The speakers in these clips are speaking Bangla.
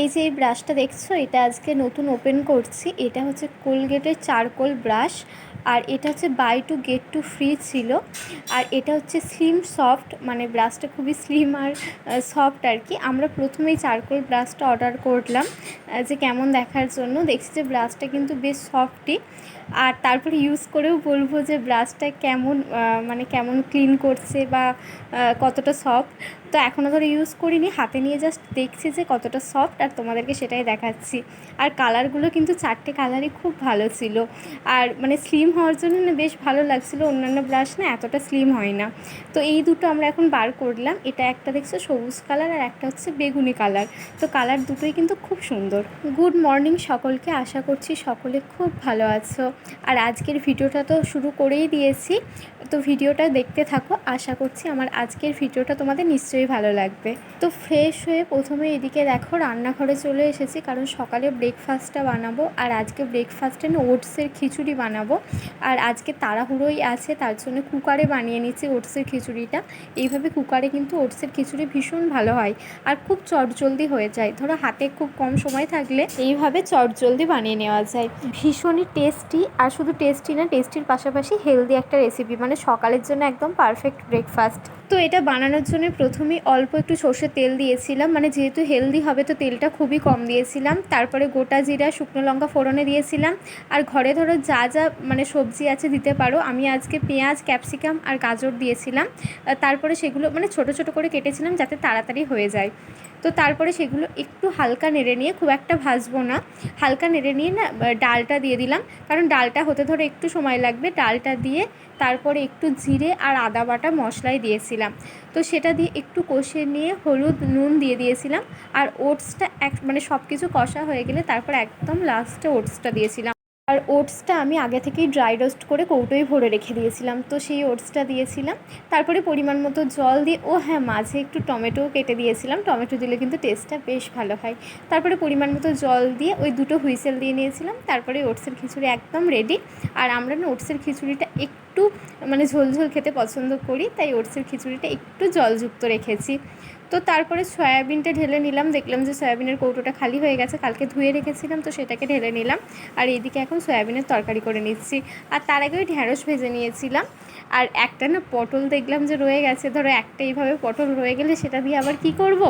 এই যে এই ব্রাশটা দেখছ, এটা আজকে নতুন ওপেন করছি। এটা হচ্ছে কোলগেটের চারকোল ব্রাশ আর এটা হচ্ছে buy two get two free ছিল। আর এটা হচ্ছে স্লিম সফট মানে ব্রাশটা খুবই স্লিম আর সফট আর কি। আমরা প্রথমেই চারকোল ব্রাশটা অর্ডার করলাম যে কেমন দেখার জন্য। দেখছি যে ব্রাশটা কিন্তু বেশ সফটই আর তারপরে ইউজ করেও বলব যে ব্রাশটা কেমন মানে কেমন ক্লিন করছে বা কতটা সফট তো এখনও ধরে ইউজ করিনি, হাতে নিয়ে জাস্ট দেখছি যে কতটা সফট আর তোমাদেরকে সেটাই দেখাচ্ছি। আর কালারগুলো কিন্তু চারটে কালারই খুব ভালো ছিল। আর মানে স্লিম হওয়ার জন্য না বেশ ভালো লাগছিল, অন্যান্য ব্রাশ না এতটা স্লিম হয় না। তো এই দুটো আমরা এখন বার করলাম। এটা একটা দেখছ সবুজ কালার আর একটা হচ্ছে বেগুনি কালার তো কালার দুটোই কিন্তু খুব সুন্দর। গুড মর্নিং সকলকে, আশা করছি সকলে খুব ভালো আছো। আর আজকের ভিডিওটা তো শুরু করেই দিয়েছি। তো ভিডিওটা দেখতে থাকো, আশা করছি আমার আজকের ভিডিওটা তোমাদের নিশ্চয়ই ভালো লাগবে। তো ফ্রেশ হয়ে প্রথমে এদিকে দেখো রান্নাঘরে চলে এসেছি, কারণ সকালে ব্রেকফাস্টটা বানাবো আর আজকে ব্রেকফাস্টে না ওটসের খিচুড়ি বানাবো। আর আজকে তাড়াহুড়োই আছে, তার জন্য কুকারে বানিয়ে নিচ্ছি ওটসের খিচুড়িটা। এইভাবে কুকারে কিন্তু ওটসের খিচুড়ি ভীষণ ভালো হয় আর খুব চটজলদি হয়ে যায়। ধরো হাতে খুব কম সময় থাকলে এইভাবে চটজলদি বানিয়ে নেওয়া যায়। ভীষণই টেস্টি আর শুধু টেস্টি না টেস্টির পাশাপাশি হেলদি একটা রেসিপি মানে সকালের জন্য একদম পারফেক্ট ব্রেকফাস্ট তো এটা বানানোর জন্য প্রথমেই অল্প একটু সর্ষের তেল দিয়েছিলাম মানে যেহেতু হেলদি হবে তো তেলটা খুবই কম দিয়েছিলাম। তারপরে গোটা জিরা, শুকনো লঙ্কা ফোড়নে দিয়েছিলাম। আর ঘরে ধরো যা যা মানে সবজি আছে দিতে পারো, আমি আজকে পেঁয়াজ ক্যাপসিকাম আর গাজর দিয়েছিলাম। তারপরে সেগুলো মানে ছোট ছোট করে কেটেছিলাম যাতে তাড়াতাড়ি হয়ে যায়। তো তারপরে সেগুলো একটু হালকা নেড়ে নিয়ে খুব একটা ভাজবো না। হালকা নেড়ে নিয়ে না ডালটা দিয়ে দিলাম। কারণ ডালটা হতে ধরো একটু সময় লাগবে। ডালটা দিয়ে তারপরে একটু জিরে আর আদা বাটা মশলাই দিয়েছিলাম। তো সেটা দিয়ে একটু কষে নিয়ে হলুদ নুন দিয়ে দিয়েছিলাম। আর ওটসটা এক মানে সব কিছু কষা হয়ে গেলে তারপর একদম লাস্টে ওটসটা দিয়েছিলাম। আর ওটসটা আমি আগে থেকেই ড্রাই রোস্ট করে কৌটোয় ভরে রেখে দিয়েছিলাম। তো সেই ওটসটা দিয়েছিলাম। তারপরে পরিমাণ মতো জল দিয়ে, ও হ্যাঁ মাঝে একটু টমেটোও কেটে দিয়েছিলাম। টমেটো দিলে কিন্তু টেস্টটা বেশ ভালো হয়। তারপরে পরিমাণ মতো জল দিয়ে ওই দুটো হুইসেল দিয়ে নিয়েছিলাম। তারপরে ওটসের খিচুড়ি একদম রেডি আর আমরা না ওটসের খিচুড়িটা একটু মানে ঝোল ঝোল খেতে পছন্দ করি। তাই ওটসের খিচুড়িটা একটু জলযুক্ত রেখেছি। তো তারপরে সয়াবিনটা ঢেলে নিলাম। দেখলাম যে সয়াবিনের কৌটোটা খালি হয়ে গেছে, কালকে ধুয়ে রেখেছিলাম, তো সেটাকে ঢেলে নিলাম। আর এইদিকে এখন সয়াবিনের তরকারি করে নিচ্ছি। আর তার আগে ওই ঢ্যাঁড়স ভেজে নিয়েছিলাম। আর একটা না পটল দেখলাম যে রয়ে গেছে, ধরো একটা এইভাবে পটল রয়ে গেলে সেটা দিয়ে আবার কি করব?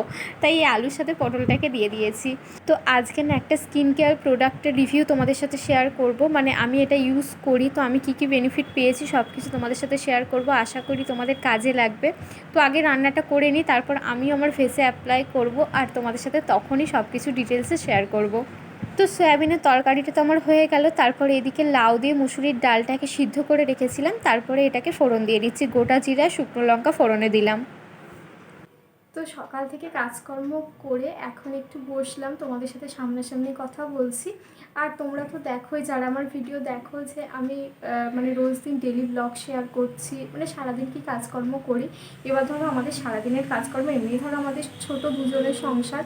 তাই এই আলুর সাথে পটলটাকে দিয়ে দিয়েছি। তো আজকে না একটা স্কিন কেয়ার প্রোডাক্টের রিভিউ তোমাদের সাথে শেয়ার করব। মানে আমি এটা ইউজ করি, তো আমি কি কি বেনিফিট পেয়েছি সব কিছু তোমাদের সাথে শেয়ার করব। আশা করি তোমাদের কাজে লাগবে। তো আগে রান্নাটা করে নিই, তারপর আমি আমার ফেসে অ্যাপ্লাই করব আর তোমাদের সাথে তখনই সব কিছু ডিটেলসে শেয়ার করব। তো সয়াবিনের তরকারিটা তো আমার হয়ে গেল, তারপরে এদিকে লাউ দিয়ে মুসুরির ডালটাকে সিদ্ধ করে রেখেছিলাম, তারপরে এটাকে ফোড়ন দিয়ে দিচ্ছি। গোটা জিরা, শুকনো লঙ্কা ফোড়নে দিলাম। তো সকাল থেকে কাজকর্ম করে এখন একটু বসলাম, তোমাদের সাথে সামনাসামনি কথা বলছি। আর তোমরা তো দেখোই, যারা আমার ভিডিও দেখো যে আমি মানে রোজ দিন ডেলি ব্লগ শেয়ার করছি মানে সারাদিন কি কাজকর্ম করি। এবার ধরো আমাদের সারাদিনের কাজকর্ম, এমনি ধরো আমাদের ছোট দুজনের সংসার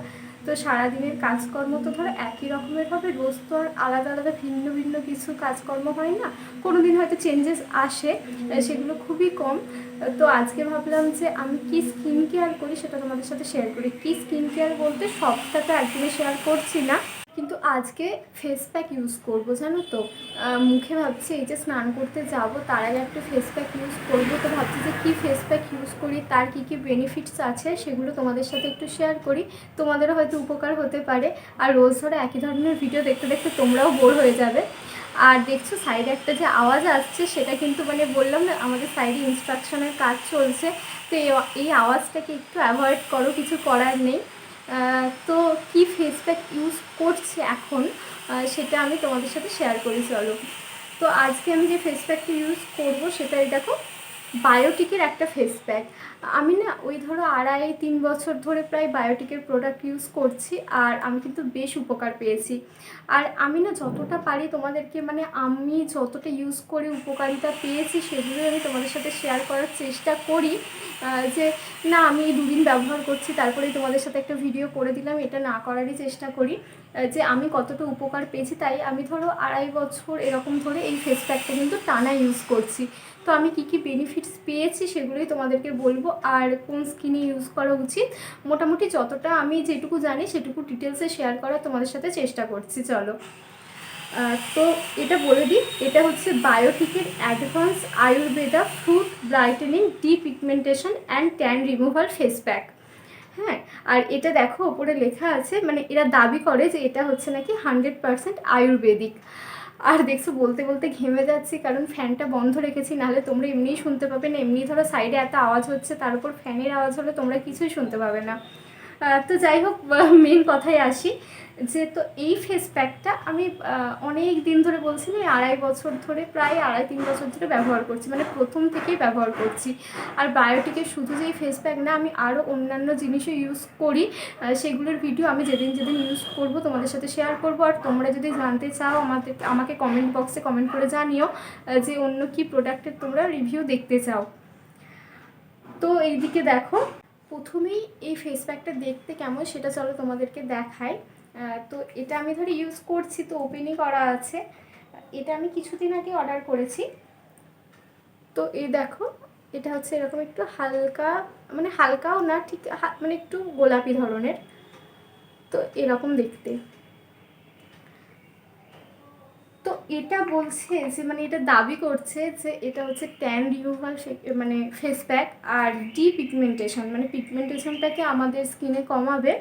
তো সারাদিনের কাজকর্ম তো ধরো একই রকমের হবে, রোজ তো আর আলাদা আলাদা ভিন্ন ভিন্ন কিছু কাজকর্ম হয় না। কোনো দিন হয়তো চেঞ্জেস আসে সেগুলো খুবই কম। তো আজকে ভাবলাম যে আমি কি স্কিন কেয়ার করি সেটা তোমাদের সাথে শেয়ার করি। কি স্কিন কেয়ার বলতে সবটা তো একদিনে শেয়ার করছি না। কিন্তু আজকে ফেস প্যাক ইউজ করব, জানো তো? মুখে ভাবছি এই যে স্নান করতে যাব, তার আগে একটা ফেস প্যাক ইউজ করব, তো ভাবছি যে কী ফেস প্যাক ইউজ করি, তার কী কী বেনিফিটস আছে সেগুলো তোমাদের সাথে একটু শেয়ার করি। তোমাদেরও হয়তো উপকার হতে পারে। আর রোজ ধরে একই ধরনের ভিডিও দেখতে দেখতে তোমরাও বোর হয়ে যাবে। আর দেখছ সাইডে একটা যে আওয়াজ আসছে, সেটা কিন্তু মানে বললাম না, আমাদের সাইডে ইনস্ট্রাকশনের কাজ চলছে। তো এই- আওয়াজটাকে একটু অ্যাভয়েড করো, কিছু করার নেই। তো কি ফেস প্যাক ইউজ করছে এখন? সেটা আমি তোমাদের সাথে শেয়ার করি, চলো। তো আজকে আমি যে ফেস প্যাকটি ইউজ করব, সেটা দেখো বায়োটিকের একটা ফেস প্যাক আমি না ওই ধরো আড়াই, তিন বছর ধরে প্রায় বায়োটিকের প্রোডাক্ট ইউজ করছি, আর আমি কিন্তু বেশ উপকার পেয়েছি। আর আমি না যতটা পারি তোমাদেরকে মানে আমি যতটা ইউজ করে উপকারিতা পেয়েছি সেগুলো আমি তোমাদের সাথে শেয়ার করার চেষ্টা করি। যে না, আমি দুদিন ব্যবহার করছি, তারপরেই তোমাদের সাথে একটা ভিডিও করে দিলাম, এটা না করারই চেষ্টা করি। যে আমি কতটা উপকার পেয়েছি তাই আমি ধরো আড়াই বছর এরকম ধরে এই ফেস প্যাকটা কিন্তু টানা ইউজ করছি। তো আমি কী কী বেনিফিটস পেয়েছি সেগুলোই তোমাদেরকে বলব। আর কোন স্কিনে ইউজ করা উচিত? মোটামুটি যতটা আমি যেটুকু জানি সেটুকু ডিটেলসে শেয়ার করার তোমাদের সাথে চেষ্টা করছি, চলো। তো এটা বলে দিই, এটা হচ্ছে বায়োটিকের advance Ayurveda fruit brightening depigmentation and tan removal face pack হ্যাঁ আর এটা দেখো ওপরে লেখা আছে মানে এরা দাবি করে যে এটা হচ্ছে নাকি হান্ড্রেড পারসেন্ট আয়ুর্বেদিক। আর দেখছ, বলতে বলতে ঘেমে যাচ্ছি, কারণ ফ্যানটা বন্ধ রেখেছি, নাহলে তোমরা এমনিই শুনতে পাবে না। এমনি ধরো সাইডে এত আওয়াজ হচ্ছে, তার উপর ফ্যানের আওয়াজ হলে তোমরা কিছুই শুনতে পাবে না। তো যাই হোক মেন কথায় আসি যে তো এই ফেস প্যাকটা আমি অনেক দিন ধরে বলছি না এই আড়াই বছর ধরে, প্রায় আড়াই তিন বছর ধরে ব্যবহার করছি মানে প্রথম থেকেই ব্যবহার করছি। আর বায়োটিকের শুধু যে এই ফেস প্যাক না, আমি আরও অন্যান্য জিনিসও ইউজ করি। সেগুলোর ভিডিও আমি যেদিন যেদিন ইউজ করব, তোমাদের সাথে শেয়ার করব। আর তোমরা যদি জানতে চাও, আমাদের, আমাকে কমেন্ট বক্সে কমেন্ট করে জানিও যে অন্য কি প্রোডাক্টের তোমরা রিভিউ দেখতে চাও। তো এইদিকে দেখো প্রথমেই এই ফেস প্যাকটা দেখতে কেমন সেটা চলো তোমাদেরকে দেখাই। তো এটা আমি ধরে ইউজ করছি, তো ওপেনই করা আছে। এটা আমি কিছুদিন আগে অর্ডার করেছি। তো এই দেখো, এটা হচ্ছে এরকম একটু হালকা মানে হালকাও না, ঠিক মানে একটু গোলাপি ধরনের। তো এরকম দেখতে। তো এটা বলছে যে মানে এটা দাবি করছে যে এটা হচ্ছে ট্যান রিমুভাল মানে ফেস প্যাক আর ডি পিগমেন্টেশন মানে পিগমেন্টেশনটাকে আমাদের স্কিনে কমাবে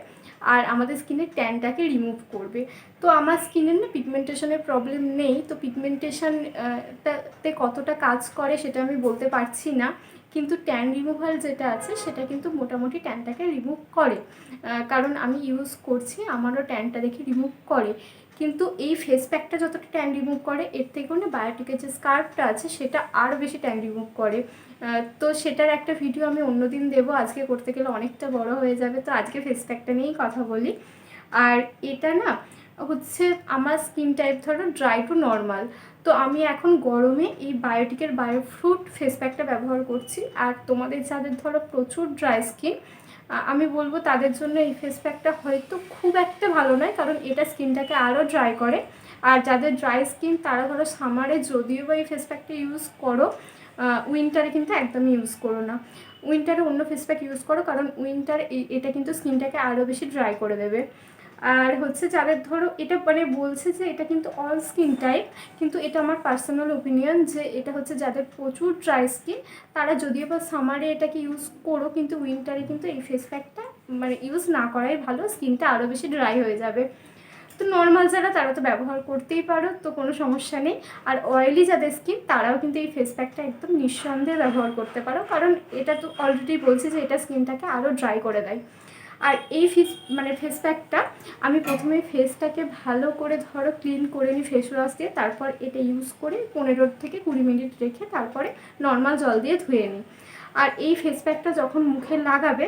আর আমাদের স্কিনের ট্যানটাকে রিমুভ করবে। তো আমার স্কিনের না পিগমেন্টেশনের প্রবলেম নেই, তো পিগমেন্টেশন তে কতটা কাজ করে সেটা আমি বলতে পারছি না। কিন্তু ট্যান রিমুভাল যেটা আছে সেটা কিন্তু মোটামুটি ট্যানটাকে রিমুভ করে। কারণ আমি ইউজ করছি, আমারও ট্যানটা দেখে রিমুভ করে। কিন্তু এই ফেস প্যাকটা যতটা ট্যান রিমুভ করে, এর থেকেও না বায়োটিকের যে স্কার্ফটা আছে, সেটা আরও বেশি ট্যান রিমুভ করে। তো সেটার একটা ভিডিও আমি অন্যদিন দেবো। আজকে করতে গেলে অনেকটা বড় হয়ে যাবে। তো আজকে ফেস প্যাকটা নিয়েই কথা বলি। আর এটা না হচ্ছে আমার স্কিন টাইপ ধরো ড্রাই টু নর্মাল তো আমি এখন গরমে এই বায়োটিকের বায়োফ্রুট ফেস প্যাকটা ব্যবহার করছি। আর তোমাদের যাদের ধরো প্রচুর ড্রাই স্কিন আমি বলব তাদের জন্য এই ফেস প্যাকটা হয়তো খুব একটা ভালো নয়, কারণ এটা স্কিনটাকে আরও ড্রাই করে। আর যাদের ড্রাই স্কিন তারা ধরো সামারে যদিও বা এই ফেস প্যাকটা ইউজ করো উইন্টারে কিন্তু একদমই ইউজ করো না। উইন্টারে অন্য ফেস প্যাক ইউজ করো, কারণ উইন্টার এটা কিন্তু স্কিনটাকে আরও বেশি ড্রাই করে দেবে। আর হচ্ছে যাদের ধরো, এটা মানে বলছে যে এটা কিন্তু অল স্কিন টাইপ কিন্তু এটা আমার পার্সোনাল ওপিনিয়ন যে এটা হচ্ছে যাদের প্রচুর ড্রাই স্কিন তারা যদিও বা সামারে এটাকে ইউজ করো, কিন্তু উইন্টারে কিন্তু এই ফেস প্যাকটা মানে ইউজ না করাই ভালো স্কিনটা আরও বেশি ড্রাই হয়ে যাবে। তো নর্মাল যারা, তারা তো ব্যবহার করতেই পারো, তো কোনো সমস্যা নেই। আর অয়েলি যাদের স্কিন তারাও কিন্তু এই ফেস প্যাকটা একদম নিঃসন্দেহে ব্যবহার করতে পারো, কারণ এটা তো অলরেডি বলছি যে এটা স্কিনটাকে আরও ড্রাই করে দেয়। আর এই ফেস মানে ফেস প্যাকটা আমি প্রথমে ফেসটাকে ভালো করে ধরো ক্লিন করে নিই ফেস ওয়াশ দিয়ে, তারপর এটা ইউজ করে পনেরো থেকে কুড়ি মিনিট রেখে তারপরে নর্মাল জল দিয়ে ধুয়ে নিই। আর এই ফেস প্যাকটা যখন মুখে লাগাবে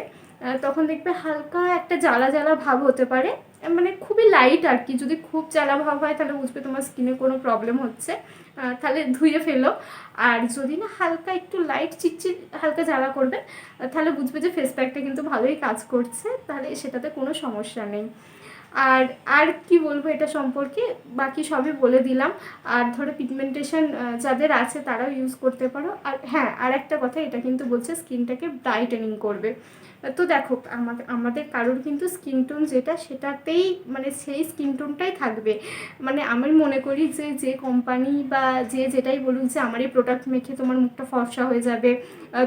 তখন দেখবে হালকা একটা জ্বালা জ্বালা ভাব হতে পারে। মানে খুবই লাইট আর কি। যদি খুব জ্বালা ভাব হয়, তাহলে বুঝবে তোমার স্কিনে কোনো প্রবলেম হচ্ছে। তাহলে ধুয়ে ফেলো। আর যদি না হালকা একটু লাইট চিটচিট হালকা জ্বালা করবে তাহলে বুঝবে যে ফেস প্যাকটা কিন্তু ভালোই কাজ করছে। তাহলে সেটাতে কোনো সমস্যা নেই। আর আর কি বলব এটা সম্পর্কে? বাকি সবই বলে দিলাম। আর ধরো পিগমেন্টেশন যাদের আছে তারাও ইউজ করতে পারো। আর হ্যাঁ আর একটা কথা, এটা কিন্তু বলছে স্কিনটাকে ব্রাইটেনিং করবে। তো দেখো আমাদের আমাদের কারোর কিন্তু স্কিন টোন যেটা, সেটাতেই মানে সেই স্কিন টোনটাই থাকবে। মানে আমি মনে করি যে যে কোম্পানি বা যে যেটাই বলুক যে, আমার এই প্রোডাক্ট মেখে তোমার মুখটা ফর্সা হয়ে যাবে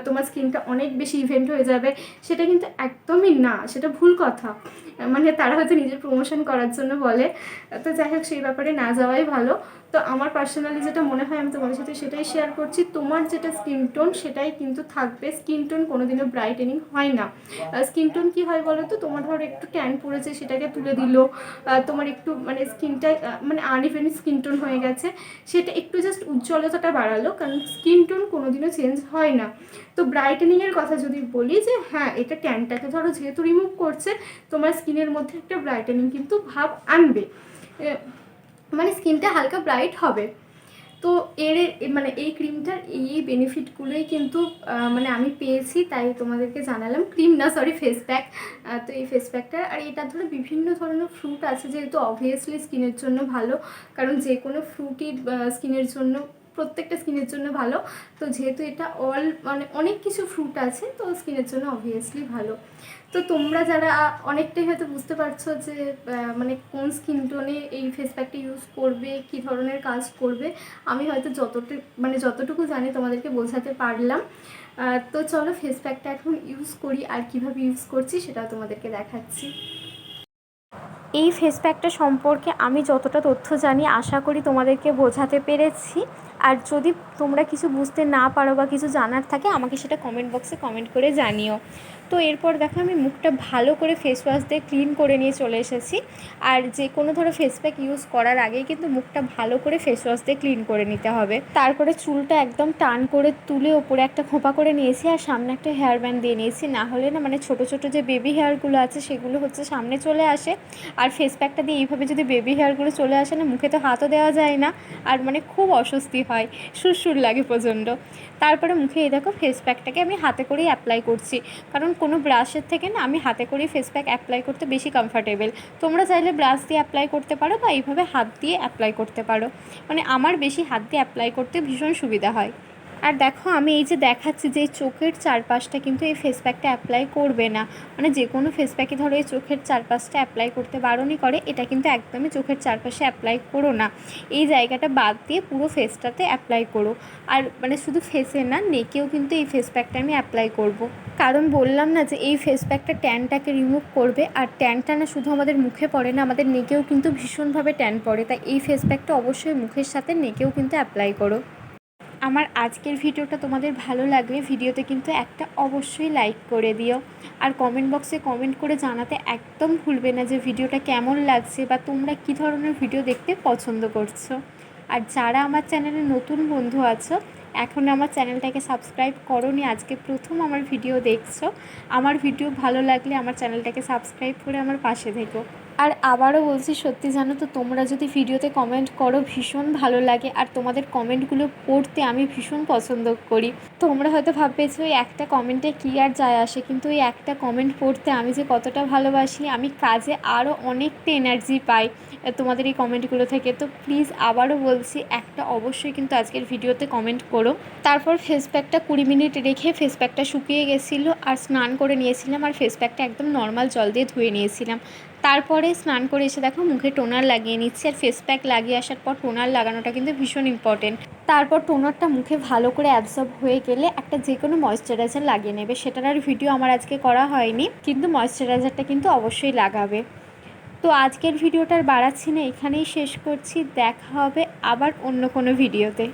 তোমার স্কিনটা অনেক বেশি ইভেন্ট হয়ে যাবে, সেটা কিন্তু একদমই না, সেটা ভুল কথা। মানে তারা হয়তো নিজের প্রমোশন করার জন্য বলে। তো যাই হোক, সেই ব্যাপারে না যাওয়াই ভালো। তো আমার পার্সোনালি যেটা মনে হয় আমি তোমাদের সাথে সেটাই শেয়ার করছি। তোমার যেটা স্কিন টোন সেটাই কিন্তু থাকবে। স্কিন টোন কোনোদিনও ব্রাইটেনিং হয় না। স্কিন টোন কী হয় বলো তো তোমার ধরো একটু ট্যান পড়েছে, সেটাকে তুলে দিল। তোমার একটু মানে স্কিনটা মানে আনইভেন স্কিন টোন হয়ে গেছে। সেটা একটু জাস্ট উজ্জ্বলতাটা বাড়ালো, কারণ স্কিন টোন কোনোদিনও চেঞ্জ হয় না। তো ব্রাইটেনিংয়ের কথা যদি বলি যে হ্যাঁ এটা ট্যানটাকে ধরো যেহেতু রিমুভ করছে, তোমার স্কিনের মধ্যে একটা ব্রাইটেনিং কিন্তু ভাব আনবে। মানে স্কিনটা হালকা ব্রাইট হবে। তো এর মানে এই ক্রিমটার এই বেনিফিটগুলোই কিন্তু মানে আমি পেয়েছি, তাই তোমাদেরকে জানালাম। ক্রিম না সরি ফেস প্যাক তো এই ফেস প্যাকটা আর এটা ধরো বিভিন্ন ধরনের ফ্রুট আছে যেহেতু অবভিয়াসলি স্কিনের জন্য ভালো, কারণ যে কোনো ফ্রুটই স্কিনের জন্য প্রত্যেকটা স্কিনের জন্য ভালো। তো যেহেতু এটা অল মানে অনেক কিছু ফ্রুট আছে, তো স্কিনের জন্য অবভিয়াসলি ভালো। তো তোমরা যারা, অনেকটাই হয়তো বুঝতে পারছ যে মানে কোন স্কিন টোনে এই ফেস প্যাকটা ইউজ করবে, কি ধরনের কাজ করবে, আমি হয়তো যতটুকু মানে যতটুকু জানি তোমাদেরকে বোঝাতে পারলাম। তো চলো ফেস প্যাকটা এখন ইউজ করি, আর কীভাবে ইউজ করছি সেটাও তোমাদেরকে দেখাচ্ছি। এই ফেস প্যাকটা সম্পর্কে আমি যতটা তথ্য জানি, আশা করি তোমাদেরকে বোঝাতে পেরেছি। আর যদি তোমরা কিছু বুঝতে না পারো বা কিছু জানার থাকে, আমাকে সেটা কমেন্ট বক্সে কমেন্ট করে জানিও। তো এরপর দেখো আমি মুখটা ভালো করে ফেস ওয়াশ দিয়ে ক্লিন করে নিয়ে চলে এসেছি। আর যে কোনো ধরো ফেস প্যাক ইউজ করার আগেই কিন্তু মুখটা ভালো করে ফেস ওয়াশ দিয়ে ক্লিন করে নিতে হবে। তারপরে চুলটা একদম টান করে তুলে ওপরে একটা খোঁপা করে নিয়েছি আর সামনে একটা হেয়ার ব্যান্ড দিয়ে নিয়েছি। না হলে না মানে ছোট ছোট যে বেবি হেয়ারগুলো আছে সেগুলো হচ্ছে সামনে চলে আসে। আর ফেস প্যাকটা দিয়ে এইভাবে যদি বেবি হেয়ারগুলো চলে আসে না মুখে তো হাতও দেওয়া যায় না। আর মানে খুব অস্বস্তি হয় সুরসুর লাগে প্রচণ্ড। তারপরে মুখে এই দেখো ফেস প্যাকটাকে আমি হাতে করেই অ্যাপ্লাই করছি। কারণ কোনো ব্রাশের থেকে না আমি হাতে করেই ফেস প্যাক অ্যাপ্লাই করতে বেশি কমফর্টেবল তোমরা চাইলে ব্রাশ দিয়ে অ্যাপ্লাই করতে পারো বা এইভাবে হাত দিয়ে অ্যাপ্লাই করতে পারো। মানে আমার বেশি হাত দিয়ে অ্যাপ্লাই করতে ভীষণ সুবিধা হয়। আর দেখো, আমি এই যে দেখাচ্ছি যে চোখের চারপাশটা কিন্তু এই ফেস প্যাকটা অ্যাপ্লাই করবে না। মানে যে কোনো ফেস প্যাকে ধরো এই চোখের চারপাশটা অ্যাপ্লাই করতে বারণই করে, এটা কিন্তু একদমই চোখের চারপাশে অ্যাপ্লাই করো না। এই জায়গাটা বাদ দিয়ে পুরো ফেসটাতে অ্যাপ্লাই করো। আর মানে শুধু ফেসে না নেকেও কিন্তু এই ফেস প্যাকটা আমি অ্যাপ্লাই করব। কারণ বললাম না যে এই ফেস প্যাকটা ট্যানটাকে রিমুভ করবে, আর ট্যানটা না শুধু আমাদের মুখে পড়ে না, আমাদের নেকেও কিন্তু ভীষণভাবে ট্যান পড়ে। তাই এই ফেস প্যাকটা অবশ্যই মুখের সাথে নেকেও কিন্তু অ্যাপ্লাই করো। আমার আজকের ভিডিওটা তোমাদের ভালো লাগলে ভিডিওতে কিন্তু একটা অবশ্যই লাইক করে দিও। আর কমেন্ট বক্সে কমেন্ট করে জানাতে একদম ভুলবে না যে ভিডিওটা কেমন লাগছে বা তোমরা কী ধরনের ভিডিও দেখতে পছন্দ করছ। আর যারা আমার চ্যানেলে নতুন বন্ধু আছো, এখন আমার চ্যানেলটাকে সাবস্ক্রাইব করোনি, আজকে প্রথম আমার ভিডিও দেখছ, আমার ভিডিও ভালো লাগলে আমার চ্যানেলটাকে সাবস্ক্রাইব করে আমার পাশে থেকো। আর আবারও বলছি, সত্যি জানো তো, তোমরা যদি ভিডিওতে কমেন্ট করো, ভীষণ ভালো লাগে। আর তোমাদের কমেন্টগুলো পড়তে আমি ভীষণ পছন্দ করি। তোমরা হয়তো ভাববে যে ওই একটা কমেন্টে কী আর যায় আসে? কিন্তু ওই একটা কমেন্ট পড়তে আমি যে কতটা ভালোবাসি, আমি কাজে আরও অনেকটা এনার্জি পাই তোমাদের এই কমেন্টগুলো থেকে। তো প্লিজ আবারও বলছি, একটা অবশ্যই কিন্তু আজকের ভিডিওতে কমেন্ট করো। তারপর ফেস প্যাকটা কুড়ি মিনিট রেখে ফেস প্যাকটা শুকিয়ে গেছিল, আর স্নান করে নিয়েছিলাম, আর ফেস প্যাকটা একদম নর্মাল জল দিয়ে ধুয়ে নিয়েছিলাম। তারপরে স্নান করে এসে দেখো মুখে টোনার লাগিয়ে নিচ্ছি আর ফেস প্যাক লাগিয়ে আসার পর টোনার লাগানোটা কিন্তু ভীষণ ইম্পর্টেন্ট তারপর টোনারটা মুখে ভালো করে অ্যাবজর্ব হয়ে গেলে একটা যে কোনো ময়শ্চারাইজার লাগিয়ে নেবে। সেটার আর ভিডিও আমার আজকে করা হয়নি, কিন্তু ময়শ্চারাইজারটা কিন্তু অবশ্যই লাগাবে। তো আজকের ভিডিওটার বাড়াচ্ছি না, এখানেই শেষ করছি। দেখা হবে আবার অন্য কোনো ভিডিওতে